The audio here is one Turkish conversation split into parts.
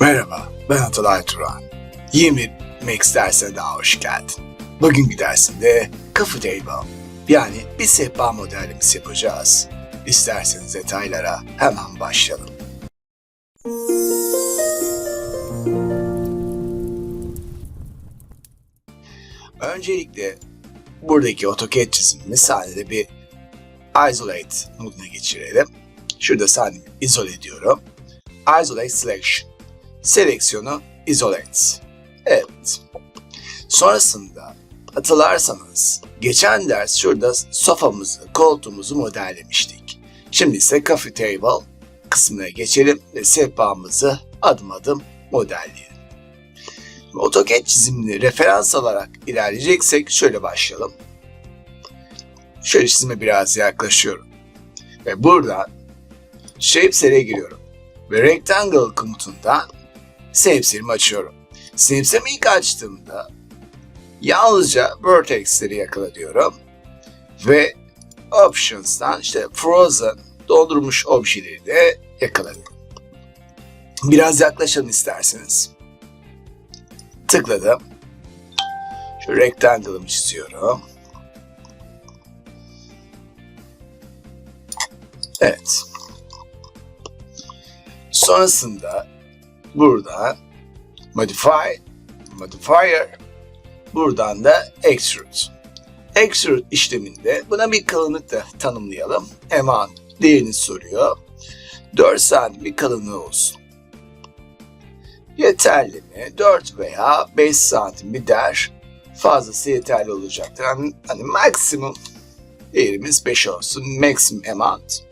Merhaba, ben Atalay Turan. Yeni bir Max dersine daha hoş geldin. Bugünkü dersinde Coffee Table, yani bir sehpa modelimiz yapacağız. İsterseniz detaylara hemen başlayalım. Öncelikle buradaki AutoCAD çizimini sahnede bir Isolate moduna geçirelim. Şurada sahnemi izole ediyorum. Isolate Selection. Seleksiyonu isolate. Evet. Sonrasında hatırlarsanız geçen ders şurada sofamızı, koltuğumuzu modellemiştik. Şimdi ise coffee table kısmına geçelim ve sehpamızı adım adım modelleyelim. AutoCAD çizimini referans alarak ilerleyeceksek şöyle başlayalım. Şöyle çizime biraz yaklaşıyorum. Ve buradan Shapesel'e giriyorum. Ve Rectangle komutundan Snapseal'imi açıyorum. Snapseal'imi ilk açtığımda yalnızca vertexleri yakala diyorum. Ve Options'tan işte Frozen dondurmuş objeleri de yakaladım. Biraz yaklaşalım isterseniz. Tıkladım. Şu rectangle'ımı çiziyorum. Evet. Sonrasında buradan modify, modifier, buradan da extrude. Extrude işleminde buna bir kalınlık da tanımlayalım. Eman değerini soruyor. 4 santim kalınlığı olsun. Yeterli mi? 4 veya 5 santim bir değer fazlası yeterli olacaktır. Yani, hani maksimum değerimiz 5 olsun. Maximum amount.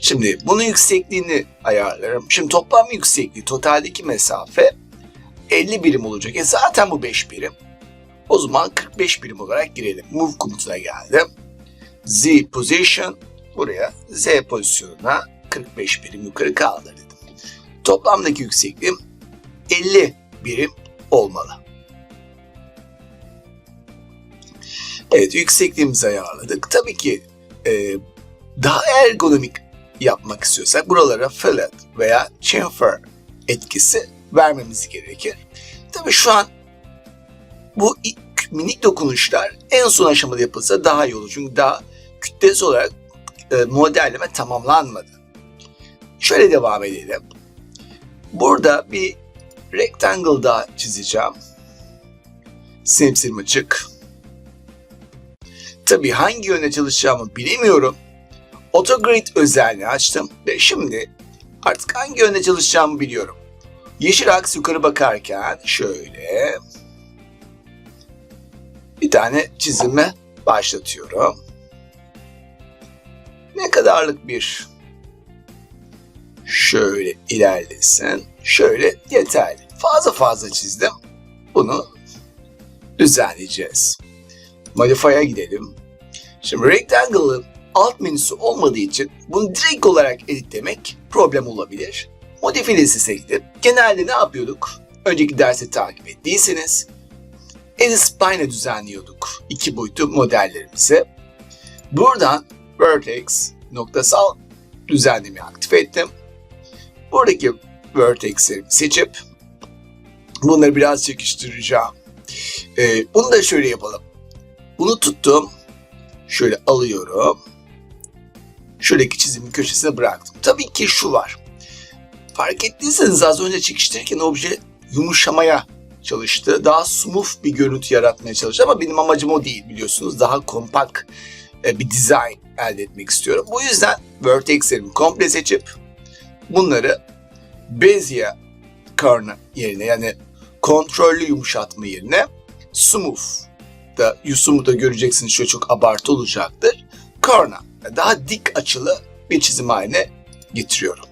Şimdi bunun yüksekliğini ayarlarım. Şimdi toplam yüksekliği totaldeki mesafe 50 birim olacak. E zaten bu 5 birim. O zaman 45 birim olarak girelim. Move komutuna geldim. Z position buraya Z pozisyonuna 45 birim yukarı kaldır dedim. Toplamdaki yüksekliğim 50 birim olmalı. Evet yüksekliğimizi ayarladık. Tabii ki e, daha ergonomik yapmak istiyorsak buralara fillet veya chamfer etkisi vermemiz gerekir. Tabii şu an bu minik dokunuşlar en son aşamada yapılsa daha iyi olur. Çünkü daha kütlesi olarak e, modelleme tamamlanmadı. Şöyle devam edelim. Burada bir rectangle daha çizeceğim. Simsim açık. Tabii hangi yöne çalışacağımı bilemiyorum. Autogrid özelliğini açtım ve şimdi artık hangi yönde çalışacağımı biliyorum. Yeşil aks yukarı bakarken şöyle bir tane çizimi başlatıyorum. Ne kadarlık bir şöyle ilerlesin. Şöyle yeterli. Fazla fazla çizdim. Bunu düzenleyeceğiz. Modify'a gidelim. Şimdi Rectangle'ın alt menüsü olmadığı için bunu direkt olarak editlemek problem olabilir. Modifiye listesine gidip genelde ne yapıyorduk? Önceki dersi takip ettiyseniz Edit Spline düzenliyorduk iki boyutlu modellerimizi. Buradan Vertex noktasal düzenlemeyi aktif ettim. Buradaki vertexleri seçip bunları biraz çekiştireceğim. Ee, bunu da şöyle yapalım. Bunu tuttum. Şöyle alıyorum şuradaki çizimin köşesine bıraktım. Tabii ki şu var. Fark ettiyseniz az önce çekiştirirken obje yumuşamaya çalıştı. Daha smooth bir görüntü yaratmaya çalıştı ama benim amacım o değil biliyorsunuz. Daha kompakt e, bir dizayn elde etmek istiyorum. Bu yüzden vertexlerimi komple seçip bunları Bezier Curve yerine yani kontrollü yumuşatma yerine smooth da Yusuf'u da göreceksiniz şöyle çok abartı olacaktır. Corner daha dik açılı bir çizim haline getiriyorum.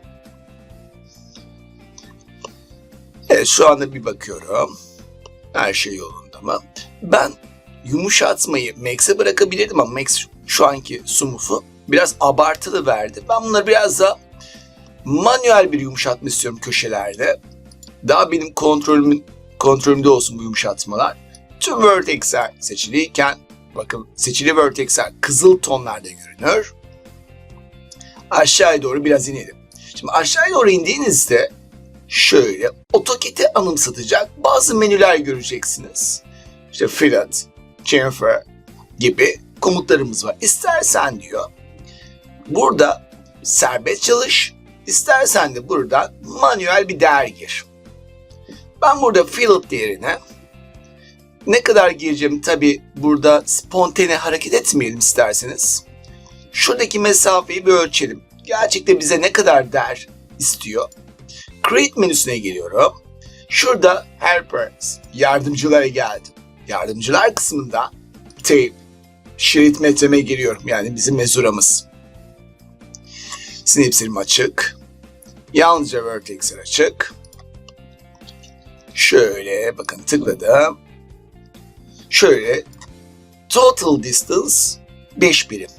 Evet şu anda bir bakıyorum. Her şey yolunda mı? Ben yumuşatmayı Max'e bırakabilirdim ama Max şu anki sumufu biraz abartılı verdi. Ben bunları biraz da manuel bir yumuşatma istiyorum köşelerde. Daha benim kontrolümün kontrolümde olsun bu yumuşatmalar. Tüm vertexler seçiliyken bakın seçili vertexler kızıl tonlarda görünür. Aşağıya doğru biraz inelim. Şimdi aşağıya doğru indiğinizde şöyle AutoCAD'i anımsatacak bazı menüler göreceksiniz. İşte fillet, chamfer gibi komutlarımız var. İstersen diyor burada serbest çalış, istersen de buradan manuel bir değer gir. Ben burada fillet değerine ne kadar gireceğim tabi burada spontane hareket etmeyelim isterseniz. Şuradaki mesafeyi bir ölçelim. Gerçekte bize ne kadar değer istiyor. Create menüsüne geliyorum. Şurada Helpers, yardımcılara geldim. Yardımcılar kısmında tape, şerit metreme giriyorum. Yani bizim mezuramız. Snips'im açık. Yalnızca Vertex'ler açık. Şöyle bakın tıkladım. Şöyle total distance 5 birim.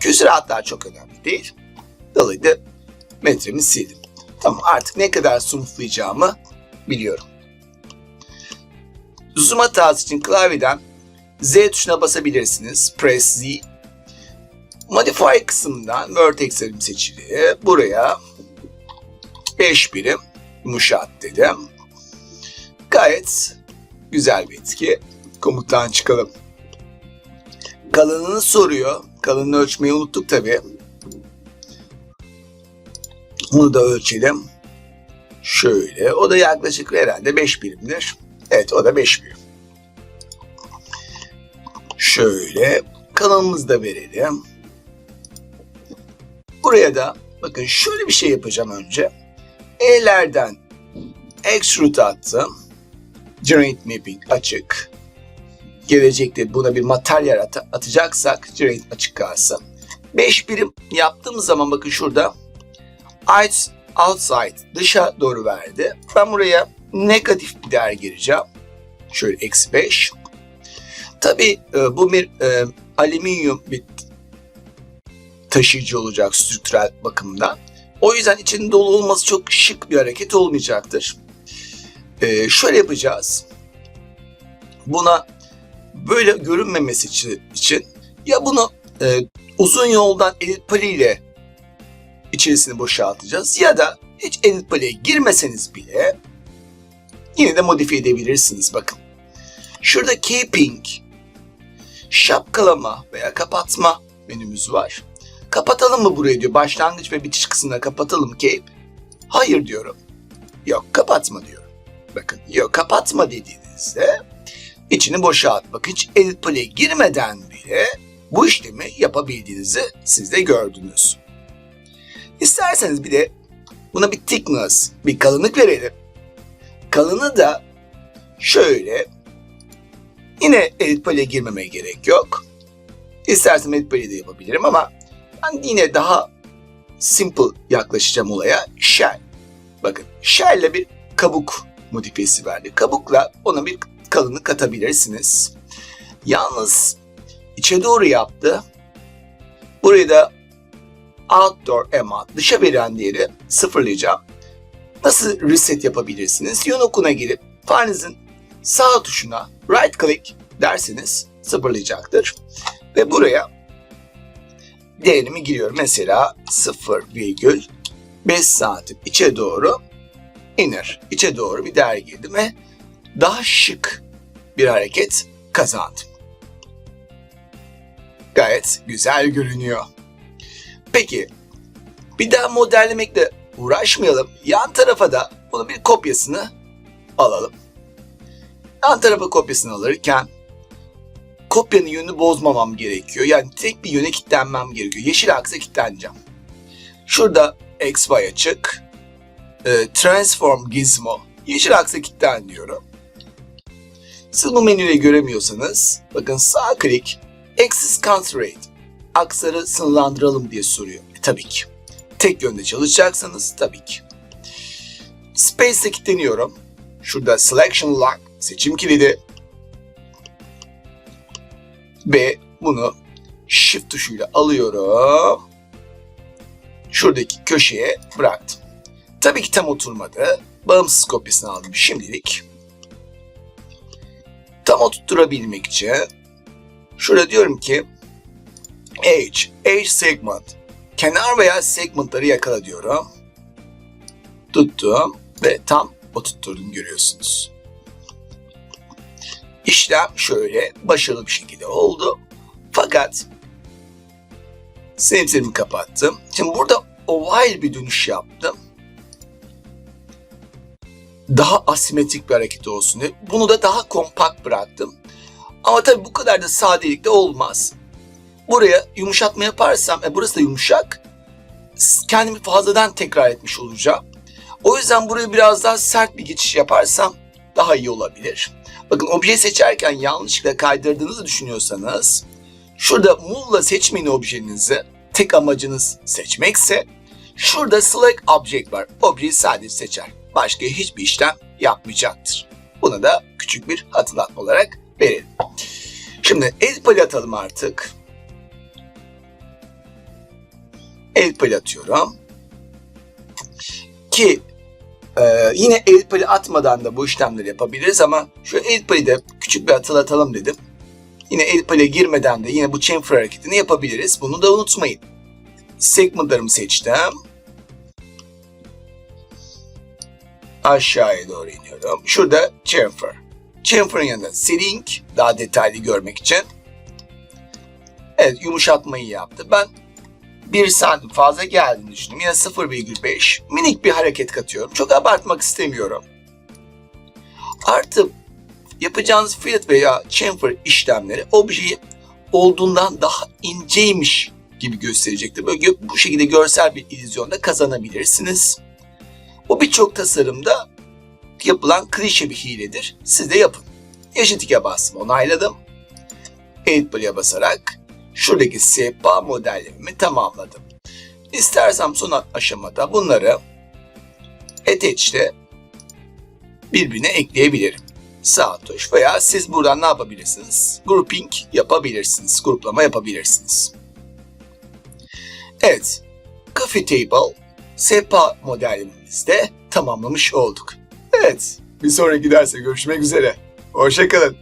Küsuratlar çok önemli değil. Dolayısıyla metremi sildim. Tamam artık ne kadar smoothlayacağımı biliyorum. Zoom hatası için klavyeden Z tuşuna basabilirsiniz. Press Z. Modify kısmından vertexlerim seçili. Buraya 5 birim yumuşat dedim. Gayet güzel bir etki. Komuttan çıkalım. Kalınlığını soruyor. Kalınlığı ölçmeyi unuttuk tabi. Bunu da ölçelim. Şöyle. O da yaklaşık herhalde 5 birimdir. Evet o da 5 birim. Şöyle. Kalınlığımızı da verelim. Buraya da bakın şöyle bir şey yapacağım önce. E'lerden extrude attım. Generate Mapping açık. Gelecekte buna bir materyal at atacaksak Generate açık kalsın. 5 birim yaptığım zaman bakın şurada outside dışa doğru verdi. Ben buraya negatif bir değer gireceğim. Şöyle eksi 5. Tabi bu bir e, alüminyum bir taşıyıcı olacak strüktürel bakımdan. O yüzden içinin dolu olması çok şık bir hareket olmayacaktır. Ee, şöyle yapacağız. Buna böyle görünmemesi için ya bunu e, uzun yoldan edit pali ile içerisini boşaltacağız ya da hiç edit pali'ye girmeseniz bile yine de modifiye edebilirsiniz. Bakın şurada keeping, şapkalama veya kapatma menümüz var. Kapatalım mı burayı diyor. Başlangıç ve bitiş kısmına kapatalım Cape. Hayır diyorum. Yok kapatma diyorum. Bakın yok kapatma dediğinizde içini boşalt. Bakın hiç edit play'e girmeden bile bu işlemi yapabildiğinizi siz de gördünüz. İsterseniz bir de buna bir thickness, bir kalınlık verelim. Kalını da şöyle yine edit play'e girmemeye gerek yok. İstersem edit play'e de yapabilirim ama ben yine daha simple yaklaşacağım olaya. Shell. Bakın shell'le bir kabuk modifiyesi verdi. Kabukla ona bir kalınlık katabilirsiniz. Yalnız içe doğru yaptı. Burayı da outdoor emma dışa veren değeri sıfırlayacağım. Nasıl reset yapabilirsiniz? Yunokuna girip farenizin sağ tuşuna right click derseniz sıfırlayacaktır. Ve buraya değerimi giriyorum. Mesela 0,5 santim içe doğru iner. İçe doğru bir değer girdim ve daha şık bir hareket kazandım. Gayet güzel görünüyor. Peki bir daha modellemekle uğraşmayalım. Yan tarafa da bunun bir kopyasını alalım. Yan tarafa kopyasını alırken kopyanın yönünü bozmamam gerekiyor. Yani tek bir yöne kilitlenmem gerekiyor. Yeşil aksa kilitleneceğim. Şurada XY açık. E, transform Gizmo. Yeşil aksa kilitlen diyorum. Siz bu menüyü göremiyorsanız bakın sağ klik Axis Concentrate. Aksarı sınırlandıralım diye soruyor. E, tabii ki. Tek yönde çalışacaksanız tabii ki. Space'e kilitleniyorum. Şurada Selection Lock seçim kilidi ve bunu Shift tuşuyla alıyorum. Şuradaki köşeye bıraktım. Tabii ki tam oturmadı. Bağımsız kopyasını aldım şimdilik. Tam oturtturabilmek için şurada diyorum ki Edge, Edge Segment. Kenar veya segmentları yakala diyorum. Tuttum. Ve tam oturtturduğunu görüyorsunuz. İşlem şöyle başarılı bir şekilde oldu. Fakat Snapser'imi kapattım. Şimdi burada oval bir dönüş yaptım. Daha asimetrik bir hareket olsun diye. Bunu da daha kompakt bıraktım. Ama tabii bu kadar da sadelikle olmaz. Buraya yumuşatma yaparsam, e burası da yumuşak. Kendimi fazladan tekrar etmiş olacağım. O yüzden buraya biraz daha sert bir geçiş yaparsam daha iyi olabilir. Bakın obje seçerken yanlışlıkla kaydırdığınızı düşünüyorsanız şurada move'la seçmeyin objenizi. Tek amacınız seçmekse şurada select object var. Objeyi sadece seçer. Başka hiçbir işlem yapmayacaktır. Bunu da küçük bir hatırlatma olarak verelim. Şimdi el pali atalım artık. El pali atıyorum. Ki e, yine el pali atmadan da bu işlemleri yapabiliriz ama şu el pali de küçük bir hatırlatalım dedim. Yine el pali girmeden de yine bu chamfer hareketini yapabiliriz. Bunu da unutmayın. Segmentlarımı seçtim. Aşağıya doğru iniyorum. Şurada chamfer. Chamfer'ın yanında sealing daha detaylı görmek için. Evet yumuşatmayı yaptı. Ben 1 santim fazla geldiğini düşündüm. Yine 0,5 minik bir hareket katıyorum. Çok abartmak istemiyorum. Artı yapacağınız fillet veya chamfer işlemleri objeyi olduğundan daha inceymiş gibi gösterecektir. Böyle bu şekilde görsel bir illüzyonda kazanabilirsiniz. Bu birçok tasarımda yapılan klişe bir hiledir. Siz de yapın. Yeşil tike bastım, onayladım. Edit basarak şuradaki sehpa modellerimi tamamladım. İstersem son aşamada bunları attach'te birbirine ekleyebilirim. Sağ tuş veya siz buradan ne yapabilirsiniz? Grouping yapabilirsiniz, gruplama yapabilirsiniz. Evet, Coffee Table sehpa modelimizde tamamlamış olduk. Evet, bir sonraki derste görüşmek üzere. Hoşçakalın.